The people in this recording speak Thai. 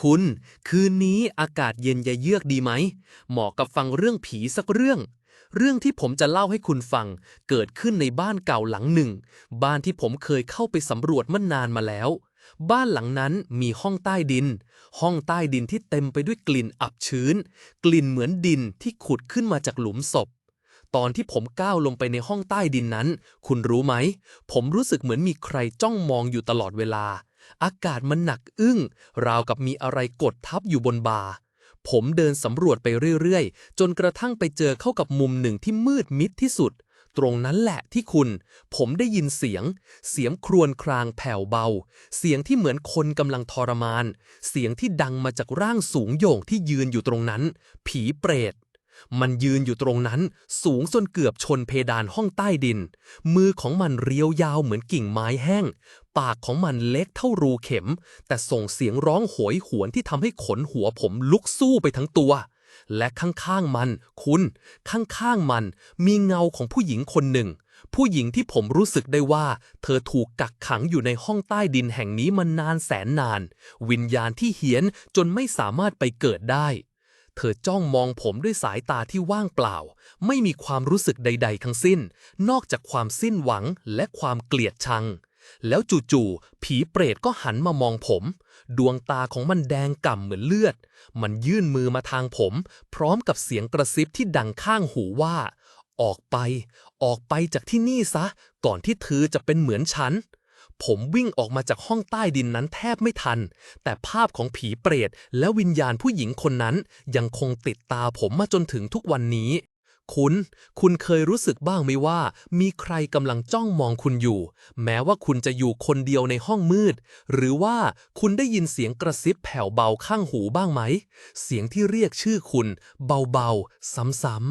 คุณ คืนนี้อากาศเย็นยะเยือกดีไหม เหมาะกับฟังเรื่องผีสักเรื่อง เรื่องที่ผมจะเล่าให้คุณฟัง เกิดขึ้นในบ้านเก่าหลังหนึ่ง บ้านที่ผมเคยเข้าไปสำรวจเมื่อนานมาแล้ว บ้านหลังนั้นมีห้องใต้ดิน ห้องใต้ดินที่เต็มไปด้วยกลิ่นอับชื้น กลิ่นเหมือนดินที่ขุดขึ้นมาจากหลุมศพตอนที่ผมก้าวลงไปในห้องใต้ดินนั้น คุณรู้ไหม ผมรู้สึกเหมือนมีใครจ้องมองอยู่ตลอดเวลา อากาศมันหนักอึ้ง ราวกับมีอะไรกดทับอยู่บนบ่าผมเดินสำรวจไปเรื่อยๆ จนกระทั่งไปเจอเข้ากับมุมหนึ่งที่มืดมิดที่สุด ตรงนั้นแหละที่คุณ ผมได้ยินเสียง เสียงครวญครางแผ่วเบา เสียงที่เหมือนคนกำลังทรมาน เสียงที่ดังมาจากร่างสูงโย่งที่ยืนอยู่ตรงนั้น ผีเปรต มันยืนอยู่ตรงนั้นสูงจนเกือบชนเพดานห้องใต้ดิน มือของมันเรียวยาวเหมือนกิ่งไม้แห้ง ปากของมันเล็กเท่ารูเข็ม แต่ส่งเสียงร้องโหยหวนที่ทำให้ขนหัวผมลุกสู้ไปทั้งตัว และข้างๆมัน คุณ ข้างๆมัน มีเงาของผู้หญิงคนหนึ่ง ผู้หญิงที่ผมรู้สึกได้ว่า เธอถูกกักขังอยู่ในห้องใต้ดินแห่งนี้มานานแสนนาน วิญญาณที่เหียนจนไม่สามารถไปเกิดได้ เธอจ้องมองผมด้วยสายตาที่ว่างเปล่า ไม่มีความรู้สึกใด ๆ ทั้งสิ้น นอกจากความสิ้นหวังและความเกลียดชัง แล้วจู่ๆผีเปรตก็หันมามองผม ดวงตาของมันแดงก่ำเหมือนเลือด มันยื่นมือมาทางผม พร้อมกับเสียงกระซิบที่ดังข้างหูว่า ออกไป ออกไปจากที่นี่ซะ ก่อนที่เธอจะเป็นเหมือนฉัน ผมวิ่งออกมาจากห้องใต้ดินนั้นแทบไม่ทัน แต่ภาพของผีเปรตและวิญญาณผู้หญิงคนนั้น ยังคงติดตาผมมาจนถึงทุกวันนี้ คุณ คุณเคยรู้สึกบ้างไหมว่า มีใครกำลังจ้องมองคุณอยู่ แม้ว่าคุณจะอยู่คนเดียวในห้องมืด หรือว่าคุณได้ยินเสียงกระซิบแผ่วเบาข้างหูบ้างไหม เสียงที่เรียกชื่อคุณ เบาๆ ซ้ำๆ